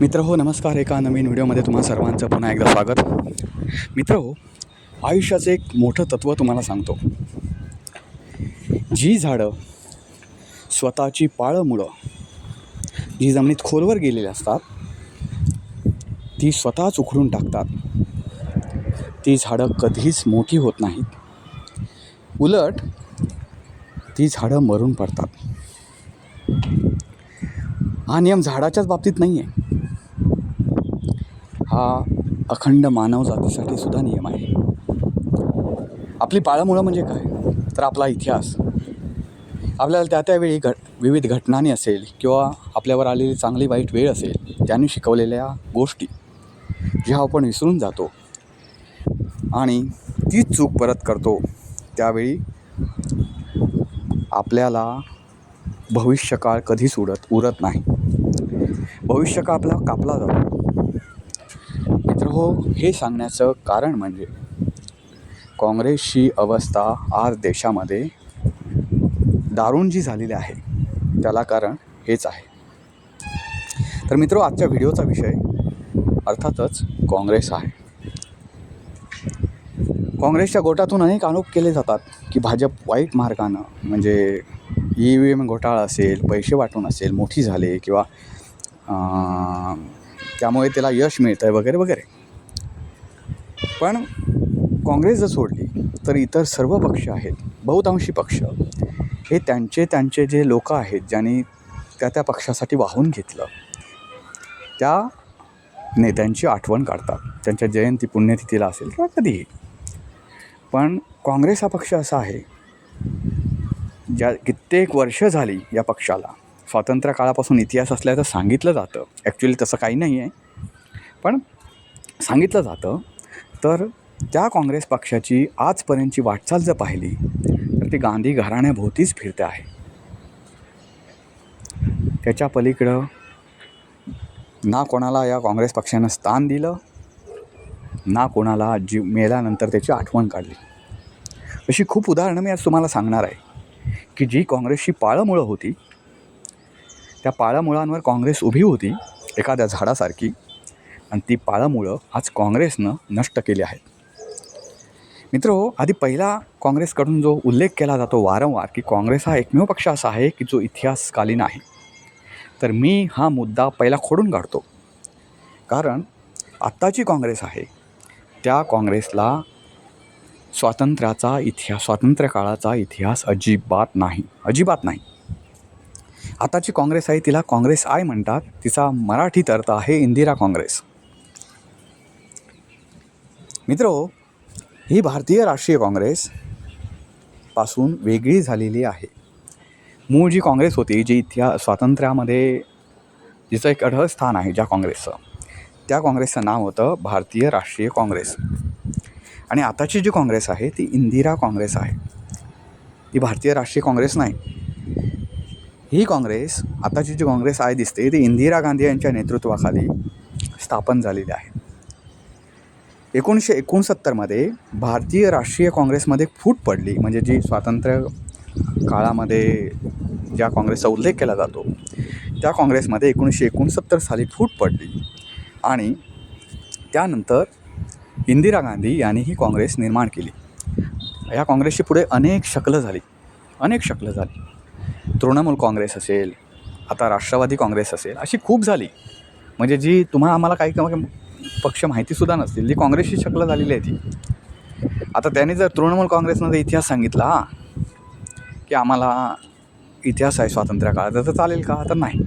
मित्र हो नमस्कार एका नवीन व्हिडिओमध्ये तुम्हा सर्वांचं पुन्हा एकदा स्वागत. मित्र हो आयुष्याचं एक मोठं तत्त्व तुम्हाला सांगतो. जी झाडं स्वतःची पाळं मुळं जी जमिनीत खोलवर गेलेली असतात ती स्वतःच उखडून टाकतात. ती झाडं कधीच मोठी होत नाहीत. उलट ती झाडं मरून पडतात. हा नियम झाडाच्याच बाबतीत नाही आहे हा अखंड मानव जातीसाठी सुद्धा नियम आहे. आपली पाळंमुळं म्हणजे काय? तर आपला इतिहास. आपल्याला त्या त्यावेळी घट विविध घटनांनी असेल किंवा आपल्यावर आलेली चांगली वाईट वेळ असेल त्यांनी शिकवलेल्या गोष्टी ज्या आपण विसरून जातो आणि तीच चूक परत करतो त्यावेळी आपल्याला भविष्यकाळ कधीच उडत उरत नाही. भविष्यकाळ आपला कापला जातो. हो हे सांगण्याचं कारण म्हणजे काँग्रेसची अवस्था आज देशामध्ये दारुण जी झालेली आहे. त्याला कारण हेच आहे. तर मित्र आजच्या व्हिडिओचा विषय अर्थातच काँग्रेस आहे. काँग्रेसच्या गोटातून अनेक आरोप केले जातात की भाजप वाईट मार्गानं म्हणजे ई व्ही एम घोटाळा असेल पैसे वाटून असेल मोठी झाले किंवा त्यामुळे त्याला यश मिळतं आहे वगैरे वगैरे. पण काँग्रेस जर सोडली तर इतर सर्व पक्ष आहेत बहुतांशी पक्ष हे त्यांचे त्यांचे जे लोक आहेत ज्यांनी त्या त्या पक्षासाठी वाहून घेतलं त्या नेत्यांची आठवण काढतात. त्यांच्या जयंती पुण्यतिथीला असेल किंवा कधीही. पण काँग्रेस हा पक्ष असा आहे ज्या कित्येक वर्ष झाली या पक्षाला. स्वातंत्र्य काळापासून इतिहास असल्याचं सांगितलं जातं. ॲक्च्युली तसं काही नाही आहे पण सांगितलं जातं तर त्या काँग्रेस पक्षाची आजपर्यंतची वाटचाल जर पाहिली तर ती गांधी घराण्याभोवतीच फिरते आहे. त्याच्या पलीकडं ना कोणाला या काँग्रेस पक्षानं स्थान दिलं ना कोणाला जी मेल्यानंतर त्याची आठवण काढली. अशी खूप उदाहरणं मी आज तुम्हाला सांगणार आहे की जी काँग्रेसची पाळंमुळं होती त्या पाळंमुळांवर काँग्रेस उभी होती एखाद्या झाडासारखी. आणि ती पाळंमुळं आज काँग्रेसनं नष्ट केली आहेत मित्र आधी पहिला काँग्रेसकडून जो उल्लेख केला जातो वारंवार की काँग्रेस हा एकमेव पक्ष असा आहे की जो इतिहासकालीन आहे. तर मी हा मुद्दा पहिला खोडून काढतो. कारण आत्ताची काँग्रेस आहे त्या काँग्रेसला स्वातंत्र्याचा इतिहास स्वातंत्र्य काळाचा इतिहास अजिबात नाही अजिबात नाही. आताची काँग्रेस आहे तिला काँग्रेस आय म्हणतात तिचा मराठीत अर्थ आहे इंदिरा काँग्रेस. मित्र ही भारतीय राष्ट्रीय काँग्रेस पासून वेगळी झालेली आहे. मूळ जी काँग्रेस होती जी इतिहास स्वातंत्र्यामध्ये जिचं एक अढळ स्थान आहे ज्या काँग्रेसचं त्या काँग्रेसचं नाव होतं भारतीय राष्ट्रीय काँग्रेस. आणि आताची जी काँग्रेस आहे ती इंदिरा काँग्रेस आहे. ती भारतीय राष्ट्रीय काँग्रेस नाही. ही काँग्रेस आताची जी काँग्रेस आहे दिसते ती इंदिरा गांधी यांच्या नेतृत्वाखाली स्थापन झालेली आहे. एकोणीसशे एकोणसत्तरमध्ये भारतीय राष्ट्रीय काँग्रेसमध्ये फूट पडली. म्हणजे जी स्वातंत्र्य काळामध्ये ज्या काँग्रेसचा उल्लेख केला जातो त्या काँग्रेसमध्ये एकोणीसशे एकोणसत्तर साली फूट पडली. आणि त्यानंतर इंदिरा गांधी यांनी ही काँग्रेस निर्माण केली. या काँग्रेसची पुढे अनेक शकलं झाली. अनेक शकलं झाली. तृणमूल काँग्रेस असेल आता राष्ट्रवादी काँग्रेस असेल अशी खूप झाली. म्हणजे जी तुम्हाला आम्हाला काही पक्ष माहितीसुद्धा नसतील. जी काँग्रेसची शकलं झालेली आहे ती. आता त्याने जर तृणमूल काँग्रेसनं जर इतिहास सांगितला की आम्हाला इतिहास आहे स्वातंत्र्य काळाचा तर चालेल का? तर नाही.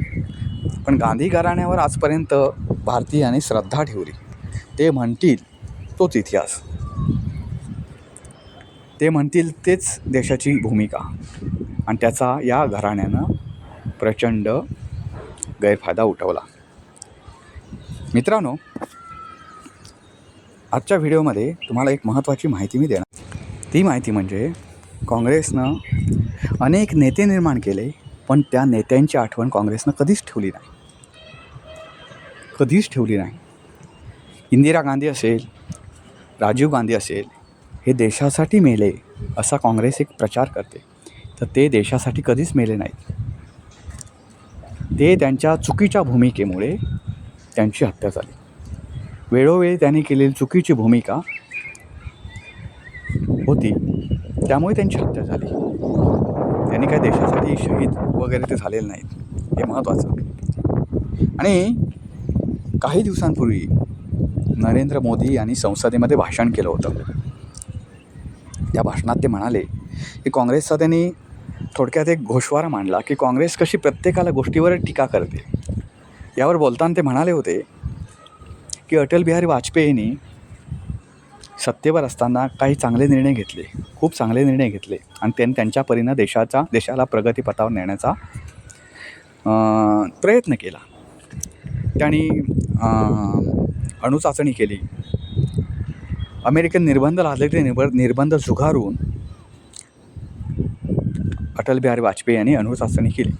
पण गांधी घराण्यावर आजपर्यंत भारतीयांनी श्रद्धा ठेवली. ते म्हणतील तोच इतिहास. ते म्हणतील तेच देशाची भूमिका. आणि त्याचा या घराण्यानं प्रचंड गैरफायदा उठवला. मित्रांनो आजच्या व्हिडिओमध्ये तुम्हाला एक महत्त्वाची माहिती मी देणार. ती माहिती म्हणजे काँग्रेसनं अनेक नेते निर्माण केले पण त्या नेत्यांची आठवण काँग्रेसनं कधीच ठेवली नाही. कधीच ठेवली नाही. इंदिरा गांधी असेल राजीव गांधी असेल हे देशासाठी मेले असा काँग्रेस एक प्रचार करते. तर ते देशासाठी कधीच मेले नाहीत. ते त्यांच्या चुकीच्या भूमिकेमुळे त्यांची हत्या झाली. वेळोवेळी त्यांनी केलेली चुकीची भूमिका होती. त्यामुळे त्यांची हत्या झाली. त्यांनी काय देशासाठी शहीद वगैरे ते झालेले नाहीत. हे महत्त्वाचं. आणि काही दिवसांपूर्वी नरेंद्र मोदी यांनी संसदेमध्ये भाषण केलं होतं. त्या भाषणात ते म्हणाले की काँग्रेसचा त्यांनी थोडक्यात एक घोषवारा मांडला की काँग्रेस कशी प्रत्येकाला गोष्टीवर टीका करते. यावर बोलताना ते म्हणाले होते की अटल बिहारी वाजपेयींनी सत्तेवर असताना काही चांगले निर्णय घेतले खूप चांगले निर्णय घेतले. आणि त्यांनी त्यांच्या परीनं देशाचा देशाला प्रगतीपथावर नेण्याचा प्रयत्न केला. त्यांनी अणुचाचणी केली. अमेरिकन निर्बंध लादले ते निर्ब निर्बंध झुगारून अटल बिहारी वाजपेयी यांनी अणुचाचणी केली.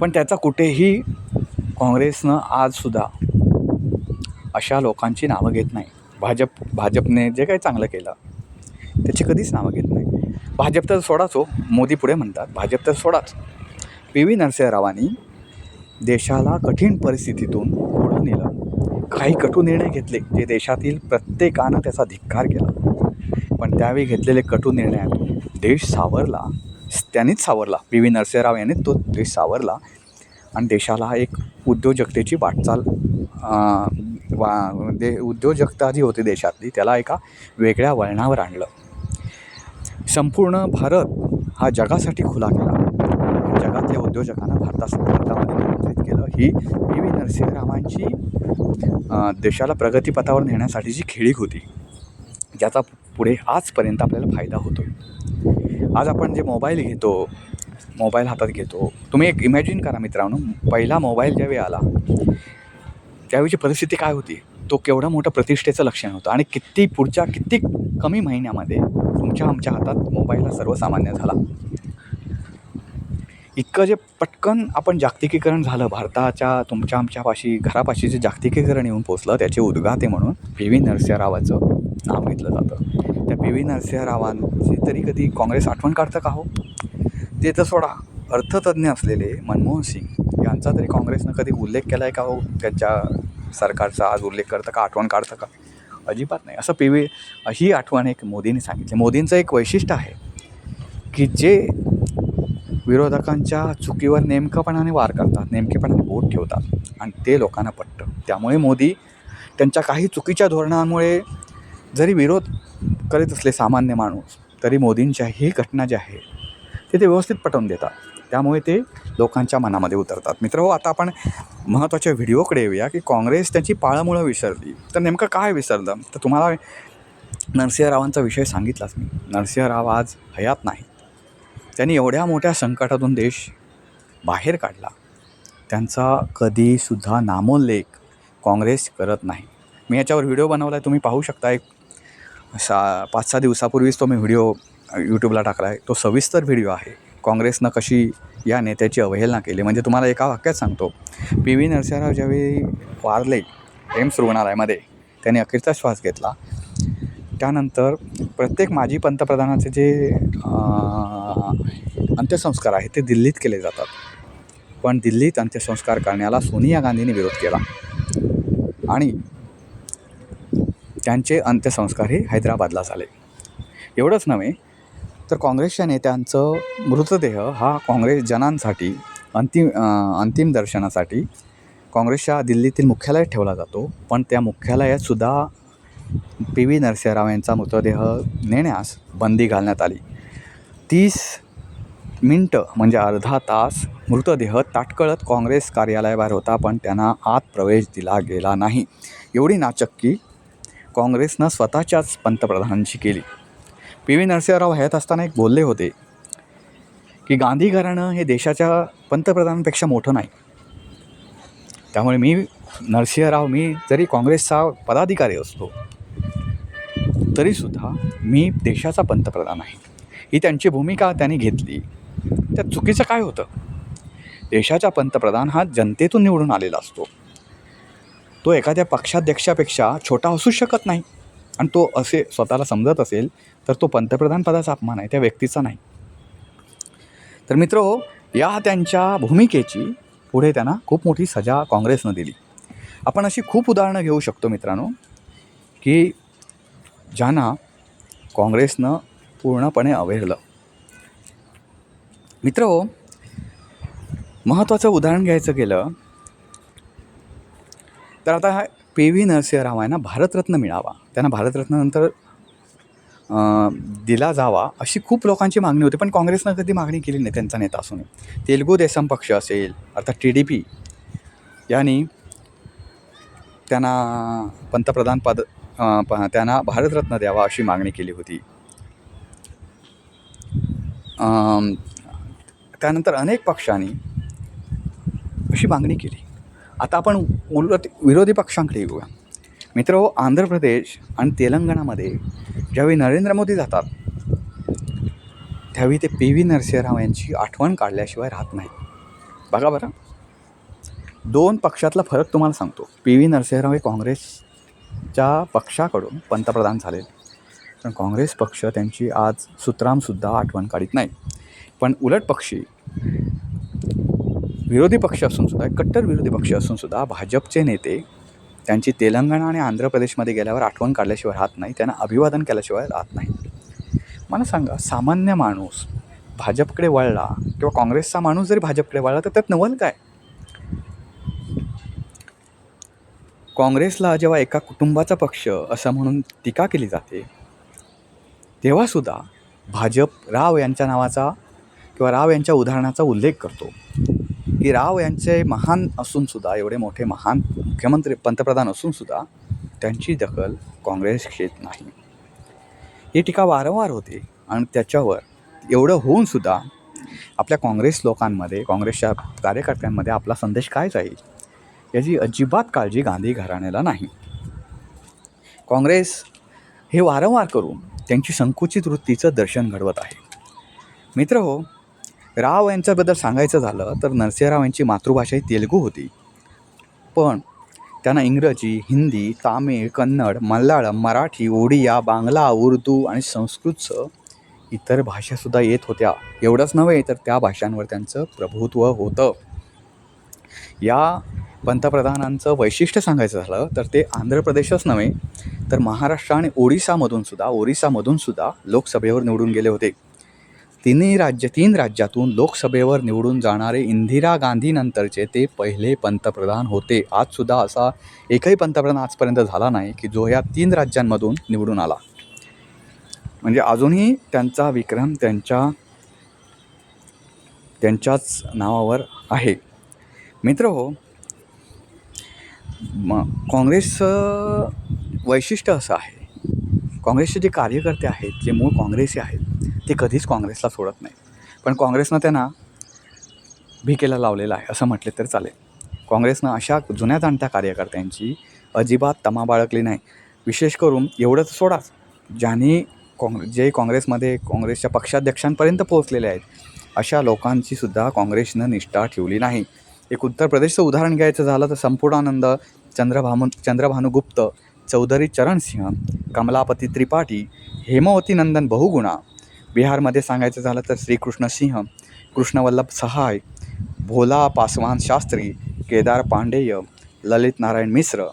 पण त्याचा कुठेही काँग्रेसनं आजसुद्धा अशा लोकांची नावं घेत नाही. भाजप भाजपने जे काही चांगलं केलं त्याची कधीच नावं घेत नाही. भाजप तर सोडाच हो मोदी पुढे म्हणतात भाजप तर सोडाच. पी. व्ही. नरसिंहरावांनी देशाला कठीण परिस्थितीतून पुढं नेलं. काही कटू निर्णय घेतले जे देशातील प्रत्येकानं त्याचा धिक्कार केला. पण त्यावेळी घेतलेले कटू निर्णयातून देश सावरला त्यांनीच सावरला. पी. व्ही. नरसिंहराव यांनी तो देश सावरला. आणि देशाला एक उद्योजकतेची वाटचाल वा म्हणजे दे उद्योजकता जी होती देशातली त्याला एका वेगळ्या वळणावर आणलं. संपूर्ण भारत हा जगासाठी खुला केला. जगातल्या उद्योजकांना भारता भारतामध्ये निमंत्रित केलं. ही पी व्ही नरसिंहरावांची देशाला प्रगतीपथावर नेण्यासाठीची खेळीक होती. ज्याचा पुढे आजपर्यंत आपल्याला फायदा होतो आज आपण जे मोबाईल घेतो मोबाईल हातात घेतो तुम्ही एक इमॅजिन करा मित्रांनो. पहिला मोबाईल ज्यावेळी आला त्यावेळीची परिस्थिती काय होती? तो केवढा मोठं प्रतिष्ठेचं लक्षण होतं. आणि किती पुढच्या किती कमी महिन्यामध्ये तुमच्या आमच्या हातात मोबाईल हा सर्वसामान्य झाला. इतकं जे पटकन आपण जागतिकीकरण झालं भारताच्या तुमच्या आमच्यापाशी घरापाशी जे जागतिकीकरण येऊन पोचलं त्याचे उद्गाते म्हणून पी व्ही नरसिंहरावाचं नाव घेतलं जातं. त्या पी व्ही नरसिंहरावांची तरी कधी काँग्रेस आठवण काढतं का हो? ते तर सोडा. अर्थतज्ज्ञ असलेले मनमोहन सिंग यांचा तरी काँग्रेसनं कधी उल्लेख केला आहे का हो? त्यांच्या सरकारचा आज उल्लेख करतं का? आठवण काढतं का? अजिबात नाही. असं पी व्ही ही आठवण एक मोदींनी सांगितली. मोदींचं एक वैशिष्ट्य आहे की जे विरोधकांच्या चुकीवर नेमकंपणाने वार करतात नेमकेपणाने बोट ठेवतात आणि ते लोकांना पटतं. त्यामुळे मोदी त्यांच्या काही चुकीच्या धोरणांमुळे जरी विरोध करीत असले सामान्य माणूस तरी मोदींच्या ही घटना जी आहे ते ते व्यवस्थित पटवून देतात. त्यामुळे ते लोकांच्या मनामध्ये उतरतात. मित्र हो आता आपण महत्त्वाच्या व्हिडिओकडे येऊया की काँग्रेस त्यांची पाळंमुळं विसरली. तर नेमकं काय विसरलं? तर तुम्हाला नरसिंहरावांचा विषय सांगितलाच मी. नरसिंहराव आज हयात नाही त्यांनी एवढ्या मोठ्या संकटातून देश बाहेर काढला. त्यांचा कधीसुद्धा नामोल्लेख काँग्रेस करत नाही. मी याच्यावर व्हिडिओ बनवला आहे तुम्ही पाहू शकता एक सा पाच सहा दिवसापूर्वीच तो मी व्हिडिओ यूट्यूबला टाकला आहे तो सविस्तर व्हिडिओ आहे. काँग्रेसनं कशी या नेत्याची अवहेलना केली? म्हणजे तुम्हाला एका वाक्यात सांगतो. पी. व्ही. नरसिंहराव ज्यावेळी वारले एम्स रुग्णालयामध्ये त्यांनी अखेरचा श्वास घेतला. त्यानंतर प्रत्येक माजी पंतप्रधानाचे जे अंत्यसंस्कार आहेत ते दिल्लीत केले जातात. पण दिल्लीत अंत्यसंस्कार करण्याला सोनिया गांधींनी विरोध केला. आणि त्यांचे अंत्यसंस्कार हे हैदराबादला झाले. एवढंच नव्हे तर काँग्रेसच्या नेत्यांचं मृतदेह हा काँग्रेस जनांसाठी अंतिम अंतिम दर्शनासाठी काँग्रेसच्या दिल्लीतील मुख्यालयात ठेवला जातो. पण त्या मुख्यालयातसुद्धा पी व्ही नरसिंहराव यांचा मृतदेह नेण्यास बंदी घालण्यात आली. तीस मिनटं म्हणजे अर्धा तास मृतदेह ताटकळत काँग्रेस कार्यालयाबाहेर होता पण त्यांना आत प्रवेश दिला गेला नाही. एवढी नाचक्की काँग्रेसनं स्वतःच्याच पंतप्रधानांची केली. पी व्ही नरसिंहराव हयात असताना एक बोलले होते की गांधी घराणं हे देशाच्या पंतप्रधानांपेक्षा मोठं नाही. त्यामुळे मी नरसिंहराव मी जरी काँग्रेसचा पदाधिकारी असतो तरीसुद्धा मी देशाचा पंतप्रधान आहे. ही त्यांची भूमिका त्यांनी घेतली. त्यात चुकीचं काय होतं? देशाचा पंतप्रधान हा जनतेतून निवडून आलेला असतो. तो एखाद्या पक्षाध्यक्षापेक्षा छोटा असू शकत नाही. आणि तो असे स्वतःला समजत असेल तर तो पंतप्रधान पदाचा अपमान आहे त्या व्यक्तीचा नाही. तर मित्र या त्यांच्या भूमिकेची पुढे त्यांना खूप मोठी सजा काँग्रेसनं दिली. आपण अशी खूप उदाहरणं घेऊ शकतो मित्रांनो की ज्यांना काँग्रेसनं पूर्णपणे अवेरलं मित्र महत्त्वाचं उदाहरण घ्यायचं गेलं तर आता पी व्ही नरसिंह राव यांना भारतरत्न मिळावा. त्यांना भारतरत्नानंतर दिला जावा अशी खूप लोकांची मागणी होती. पण काँग्रेसनं कधी मागणी केली नाही त्यांचा नेता असून. तेलगू देसम पक्ष असेल अर्थात टी डी पी यांनी त्यांना पंतप्रधान पद प- त्यांना भारतरत्न द्यावा अशी मागणी केली होती. त्यानंतर अनेक पक्षांनी अशी मागणी केली. आता आपण उलट विरोधी पक्षांकडे येऊया. मित्र आंध्र प्रदेश आणि तेलंगणामध्ये ज्यावेळी नरेंद्र मोदी जातात त्यावेळी ते पी व्ही नरसिंहराव यांची आठवण काढल्याशिवाय राहत नाही. बघा बरं. दोन पक्षातला फरक तुम्हाला सांगतो. पी व्ही नरसिंहराव हे काँग्रेसच्या पक्षाकडून पंतप्रधान झाले. पण काँग्रेस पक्ष त्यांची आज सुतरामसुद्धा आठवण काढीत नाही. पण उलट पक्षी विरोधी पक्ष असून सुद्धा कट्टर विरोधी पक्ष असून सुद्धा भाजपचे नेते त्यांची तेलंगणा आणि आंध्र प्रदेशमध्ये गेल्यावर आठवण काढल्याशिवाय राहत नाही त्यांना अभिवादन केल्याशिवाय राहत नाही. मला सांगा सामान्य माणूस भाजपकडे वळला किंवा काँग्रेसचा माणूस जरी भाजपकडे वळला तर त्यात नवल काय? काँग्रेसला जेव्हा एका कुटुंबाचा पक्ष असं म्हणून टीका केली जाते तेव्हासुद्धा भाजप राव यांच्या नावाचा किंवा राव यांच्या उदाहरणाचा उल्लेख करतो. की राव यांचे महान असूनसुद्धा एवढे मोठे महान मुख्यमंत्री पंतप्रधान असूनसुद्धा त्यांची दखल काँग्रेस घेत नाही. ही टीका वारंवार होते आणि त्याच्यावर एवढं होऊनसुद्धा आपल्या काँग्रेस लोकांमध्ये काँग्रेसच्या कार्यकर्त्यांमध्ये आपला संदेश काय जाईल याची अजिबात काळजी गांधी घराण्याला नाही. काँग्रेस हे वारंवार करून त्यांची संकुचित वृत्तीचं दर्शन घडवत आहे. मित्र हो राव यांच्याबद्दल सांगायचं झालं तर नरसिंहराव यांची मातृभाषा ही तेलगू होती. पण त्यांना इंग्रजी हिंदी तामिळ कन्नड मल्याळम मराठी ओडिया बांगला उर्दू आणि संस्कृतचं इतर भाषासुद्धा येत होत्या. एवढंच नव्हे तर त्या भाषांवर त्यांचं प्रभुत्व होतं. या पंतप्रधानांचं वैशिष्ट्य सांगायचं झालं तर ते आंध्र प्रदेशच नव्हे तर महाराष्ट्र आणि ओडिसामधून सुद्धा ओरिसामधून सुद्धा लोकसभेवर निवडून गेले होते. तिन्ही राज्य तीन राज्यातून लोकसभेवर निवडून जाणारे इंदिरा गांधीनंतरचे ते पहिले पंतप्रधान होते. आजसुद्धा असा एकही पंतप्रधान आजपर्यंत झाला नाही की जो या तीन राज्यांमधून निवडून आला. म्हणजे अजूनही त्यांचा विक्रम त्यांच्या त्यांच्याच नावावर आहे. मित्र हो मग काँग्रेसचं वैशिष्ट्य असं आहे. काँग्रेसचे जे कार्यकर्ते आहेत जे मूळ काँग्रेसी आहेत ते कधीच काँग्रेसला सोडत नाही. पण काँग्रेसनं त्यांना भिकेला लावलेलं आहे असं म्हटले तर चालेल. काँग्रेसनं अशा जुन्या जाणत्या कार्यकर्त्यांची अजिबात तमा बाळगली नाही. विशेष करून एवढंच सोडाच ज्यांनी काँग्रे जे काँग्रेसमध्ये काँग्रेसच्या पक्षाध्यक्षांपर्यंत पोहोचलेले आहेत अशा लोकांची सुद्धा काँग्रेसनं निष्ठा ठेवली नाही. एक उत्तर प्रदेशचं उदाहरण घ्यायचं झालं तर संपूर्णानंद चंद्रभामु चंद्रभानुगुप्त चौधरी चरणसिंह कमलापती त्रिपाठी हेमवती नंदन बहुगुणा बिहारमध्ये सांगायचं झालं तर श्रीकृष्ण सिंह कृष्णवल्लभ सहाय भोला पासवान शास्त्री केदार पांडेय ललित नारायण मिश्र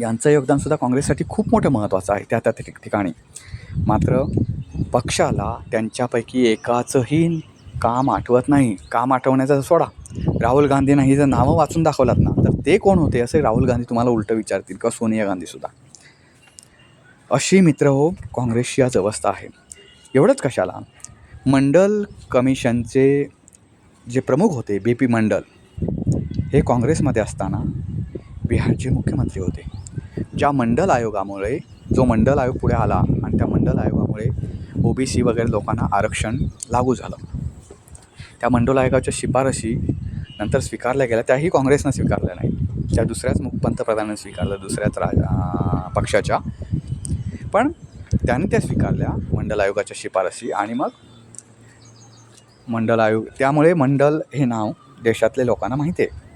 यांचं योगदानसुद्धा काँग्रेससाठी खूप मोठं महत्त्वाचं आहे त्या त्या ठिकठिकाणी मात्र पक्षाला त्यांच्यापैकी एकाचंही काम आठवत नाही. काम आठवण्याचा सोडा. राहुल गांधींना ही जर नावं वाचून दाखवलात ना तर ते कोण होते असे राहुल गांधी तुम्हाला उलटं विचारतील किंवा सोनिया गांधीसुद्धा अशी मित्र हो काँग्रेसची आज अवस्था आहे. एवढंच कशाला? मंडल कमिशनचे जे प्रमुख होते बी पी मंडल हे काँग्रेसमध्ये असताना बिहारचे मुख्यमंत्री होते. ज्या मंडल आयोगामुळे जो मंडल आयोग पुढे आला आणि त्या मंडल आयोगामुळे ओ बी सी वगैरे लोकांना आरक्षण लागू झालं. त्या मंडल आयोगाच्या शिफारशी नंतर स्वीकारल्या गेल्या. त्याही काँग्रेसनं स्वीकारल्या नाही त्या दुसऱ्याच मुख पंतप्रधानानं स्वीकारलं दुसऱ्याच राज पक्षाच्या. पण त्याने त्या स्वीकारल्या मंडल आयोगाच्या शिफारशी. आणि मग मंडल आयोग त्यामुळे मंडल हे नाव देशातल्या लोकांना माहिती आहे.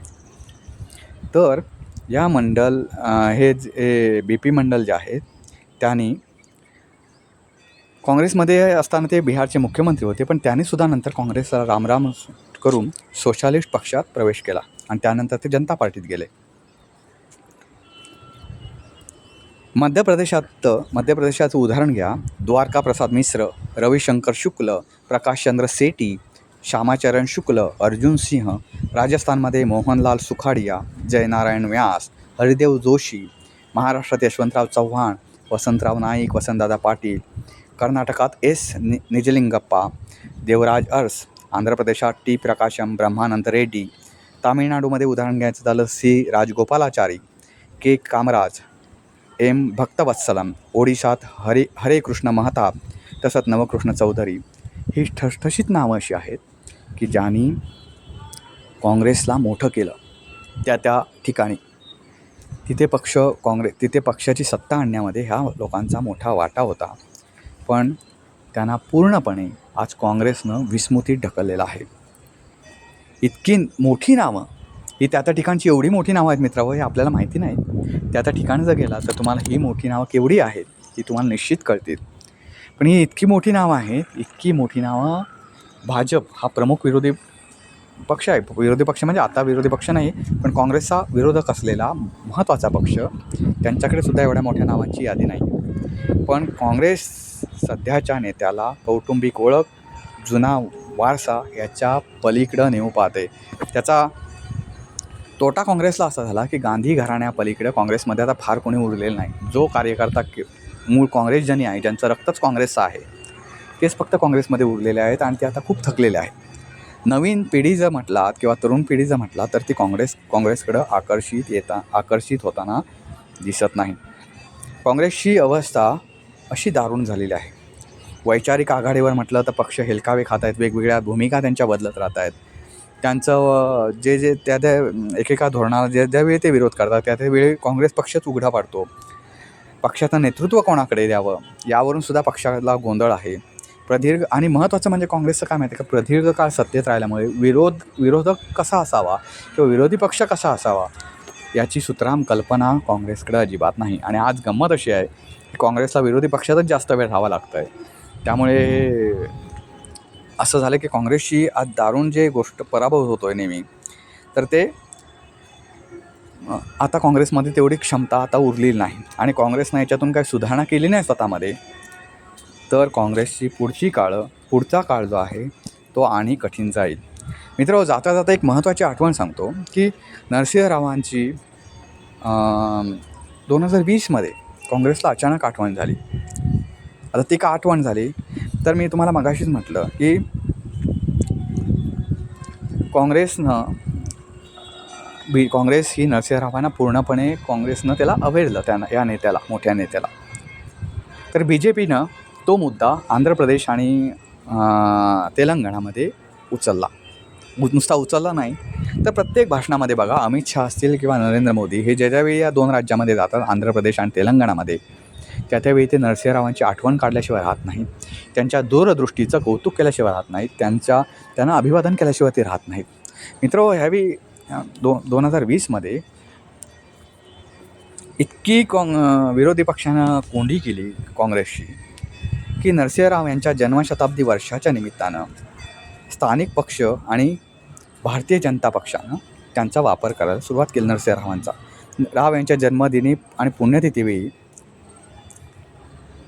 तर या मंडल हे जे बी पी मंडल जे आहेत त्यांनी काँग्रेसमध्ये असताना ते बिहारचे मुख्यमंत्री होते पण त्यांनीसुद्धा नंतर काँग्रेसला रामराम करून सोशालिस्ट पक्षात प्रवेश केला. आणि त्यानंतर ते जनता पार्टीत गेले. मध्य प्रदेशात मध्य प्रदेशाचं उदाहरण घ्या. द्वारका प्रसाद मिश्र रविशंकर शुक्ल प्रकाशचंद्र सेटी श्यामाचरण शुक्ल अर्जुन सिंह राजस्थानमध्ये मोहनलाल सुखाडिया जयनारायण व्यास हरिदेव जोशी महाराष्ट्रात यशवंतराव चव्हाण वसंतराव नाईक वसंतदादा पाटील कर्नाटकात एस नि निजलिंगप्पा देवराज अर्स आंध्र प्रदेशात टी प्रकाशम ब्रह्मानंद रेड्डी तामिळनाडूमध्ये उदाहरण घ्यायचं झालं C Rajagopalachari K Kamaraj M Bhaktavatsalam ओडिशात Hare Hare Krishna Mahtab तसंच नवकृष्ण चौधरी. ही ठसठशीत नावं अशी आहेत की ज्यांनी काँग्रेसला मोठं केलं त्या त्या ठिकाणी. तिथे पक्ष काँग्रेस तिथे पक्षाची सत्ता आणण्यामध्ये ह्या लोकांचा मोठा वाटा होता. पण त्यांना पूर्णपणे आज काँग्रेसनं विस्मृतीत ढकललेलं आहे. इतकी मोठी नावं ही त्या त्या ठिकाणची एवढी मोठी नावं आहेत मित्रांनो हे आपल्याला माहिती नाही. त्या त्या ठिकाणी जर गेला तर तुम्हाला ही मोठी नावं केवढी आहेत ही तुम्हाला निश्चित कळतील. पण ही इतकी मोठी नावं आहेत इतकी मोठी नावं भाजप हा प्रमुख विरोधी पक्ष आहे. विरोधी पक्ष म्हणजे आता विरोधी पक्ष नाही पण काँग्रेसचा विरोधक असलेला महत्त्वाचा पक्ष त्यांच्याकडे सुद्धा एवढ्या मोठ्या नावांची यादी नाही. पण काँग्रेस सध्याच्या नेत्याला कौटुंबिक ओळख जुना वारसा याच्या पलीकडं नेऊ पाहते. त्याचा तोटा काँग्रेसला असा झाला की गांधी घराण्यापलीकडे काँग्रेसमध्ये आता फार कोणी उरलेलं नाही. जो कार्यकर्ता के मूळ काँग्रेसजनी आहे ज्यांचं रक्तच काँग्रेसचं आहे तेच फक्त काँग्रेसमध्ये उरलेले आहेत आणि ते आता खूप थकलेले आहेत. नवीन पिढी जर म्हटलात किंवा तरुण पिढी जर म्हटला तर ती काँग्रेस काँग्रेसकडं आकर्षित येता आकर्षित होताना दिसत नाही. काँग्रेसची अवस्था अशी दारुण झालेली आहे. वैचारिक आघाडीवर म्हटलं तर पक्ष हेलकावे खात आहेत वेगवेगळ्या भूमिका त्यांच्या बदलत राहत आहेत. त्यांचं जे जे त्या त्या एकेका धोरणाला ज्या ज्यावेळी ते विरोध करतात त्या त्यावेळी काँग्रेस पक्षच उघडा पाडतो. पक्षाचं नेतृत्व कोणाकडे द्यावं? यावरून सुद्धा पक्षाला गोंधळ आहे. प्रदीर्घ आणि महत्त्वाचं म्हणजे काँग्रेसचं काम आहे का? प्रदीर्घ काळ सत्तेत राहिल्यामुळे विरोध विरोधक कसा असावा किंवा विरोधी पक्ष कसा असावा याची सुतराम कल्पना काँग्रेसकडे अजिबात नाही. आणि आज गंमत अशी आहे की काँग्रेसला विरोधी पक्षातच जास्त वेळ राहावा लागतं आहे त्यामुळे असं झालं की काँग्रेसची आज दारुण जे गोष्ट पराभव होतो आहे नेहमी तर ते आता काँग्रेसमध्ये तेवढी क्षमता आता उरलेली नाही. आणि काँग्रेसनं याच्यातून काही सुधारणा केली नाही स्वतःमध्ये तर काँग्रेसची पुढची काळं पुढचा काळ जो आहे तो आणि कठीण जाईल. मित्र जाता जाता एक महत्त्वाची आठवण सांगतो की नरसिंहरावांची दोन हजार वीसमध्ये काँग्रेसला अचानक आठवण झाली. आता ती का आठवण झाली? तर मी तुम्हाला मगाशीच म्हटलं की काँग्रेसनं बी काँग्रेस ही नरसिंहरावांना पूर्णपणे काँग्रेसनं त्याला अवेरलं त्यानं या नेत्याला मोठ्या नेत्याला. तर बी जे पीनं तो मुद्दा आंध्र प्रदेश आणि तेलंगणामध्ये उचलला. नुसता उचलला नाही. तर प्रत्येक भाषणामध्ये बघा अमित शहा असतील किंवा नरेंद्र मोदी हे ज्या ज्यावेळी या दोन राज्यामध्ये जातात आंध्र प्रदेश आणि तेलंगणामध्ये त्या त्यावेळी ते नरसिंहरावांची आठवण काढल्याशिवाय राहत नाही त्यांच्या दूरदृष्टीचं कौतुक केल्याशिवाय राहत नाहीत. त्यांच्या त्यांना अभिवादन केल्याशिवाय ते राहत नाहीत. मित्र ह्यावेळी दो दोन हजार वीसमध्ये इतकी काँग विरोधी पक्षानं कोंडी केली काँग्रेसची की नरसिंहराव यांच्या जन्मशताब्दी वर्षाच्या निमित्तानं स्थानिक पक्ष आणि भारतीय जनता पक्षानं त्यांचा वापर करायला सुरुवात केली नरसिंहरावांचा. राव यांच्या जन्मदिनी आणि पुण्यतिथीवेळी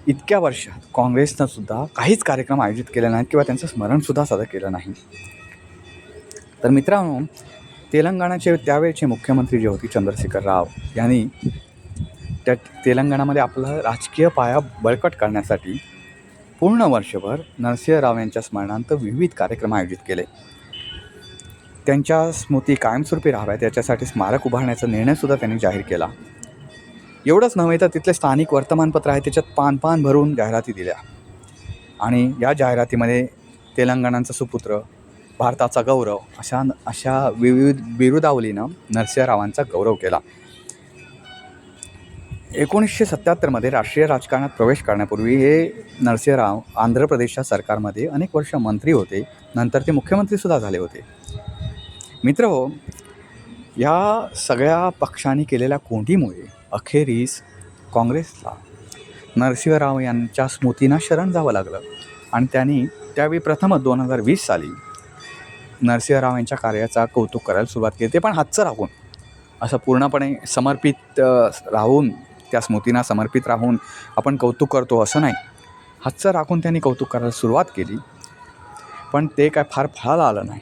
इतक्या वर्षात काँग्रेसनं सुद्धा काहीच कार्यक्रम आयोजित केले नाहीत किंवा त्यांचं स्मरणसुद्धा सादर केलं नाही. तर मित्रांनो तेलंगणाचे त्यावेळचे मुख्यमंत्री जे होते चंद्रशेखर राव यांनी त्या तेलंगणामध्ये आपला राजकीय पाया बळकट करण्यासाठी पूर्ण वर्षभर नरसिंहराव यांच्या स्मरणार्थ विविध कार्यक्रम आयोजित केले. त्यांच्या स्मृती कायमस्वरूपी राहाव्यात याच्यासाठी स्मारक उभारण्याचा निर्णयसुद्धा त्यांनी जाहीर केला. एवढंच नव्हे तर तिथले स्थानिक वर्तमानपत्र आहे त्याच्यात पान पान भरून जाहिराती दिल्या. आणि या जाहिरातीमध्ये तेलंगणाचा सुपुत्र भारताचा गौरव अशा अशा विविध बिरुदावलीनं नरसिंहरावांचा गौरव केला. एकोणीसशे सत्याहत्तरमध्ये राष्ट्रीय राजकारणात प्रवेश करण्यापूर्वी हे नरसिंहराव आंध्र प्रदेशच्या सरकारमध्ये अनेक वर्ष मंत्री होते नंतर ते मुख्यमंत्रीसुद्धा झाले होते. मित्र हो या सगळ्या पक्षांनी केलेल्या कोंडीमुळे अखेरीस काँग्रेसला नरसिंहराव यांच्या स्मृतींना शरण जावं लागलं. आणि त्यांनी त्यावेळी प्रथमच दोन हजार वीस साली नरसिंहराव यांच्या कार्याचा कौतुक करायला सुरुवात केली. ते पण हातचं राखून असं पूर्णपणे समर्पित राहून त्या स्मृतींना समर्पित राहून आपण कौतुक करतो असं नाही. हातचं राखून त्यांनी कौतुक करायला सुरुवात केली. पण ते काय फार फळाला आलं नाही.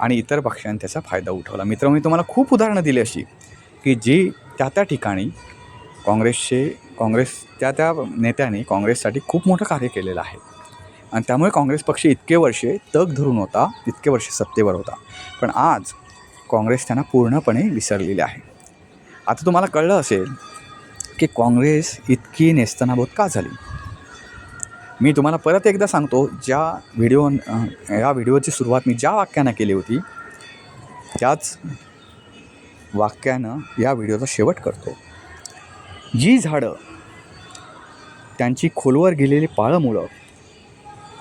आणि इतर पक्षांनी त्याचा फायदा उठवला. मित्र मी तुम्हाला खूप उदाहरणं दिली अशी. की जी त्या त्या ठिकाणी काँग्रेसचे काँग्रेस त्या त्या नेत्याने काँग्रेससाठी खूप मोठं कार्य केलेलं आहे. आणि त्यामुळे काँग्रेस पक्ष इतके वर्षे तग धरून होता इतके वर्षे सत्तेवर होता. पण आज काँग्रेस त्यांना पूर्णपणे विसरलेली आहे. आता तुम्हाला कळलं असेल की काँग्रेस इतकी नेस्तनाबोध का झाली? मी तुम्हाला परत एकदा सांगतो ज्या व्हिडिओ या व्हिडिओची सुरुवात मी ज्या वाक्यानं केली होती त्याच वाक्यानं या व्हिडिओचा शेवट करतो. जी झाडं त्यांची खोलवर गेलेली पाळंमुळं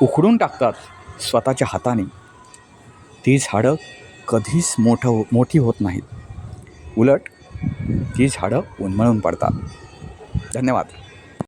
उखडून टाकतात स्वतःच्या हाताने ती झाडं कधीच मोठं हो मोठी होत नाहीत. उलट ती झाडं उन्मळून पडतात. धन्यवाद.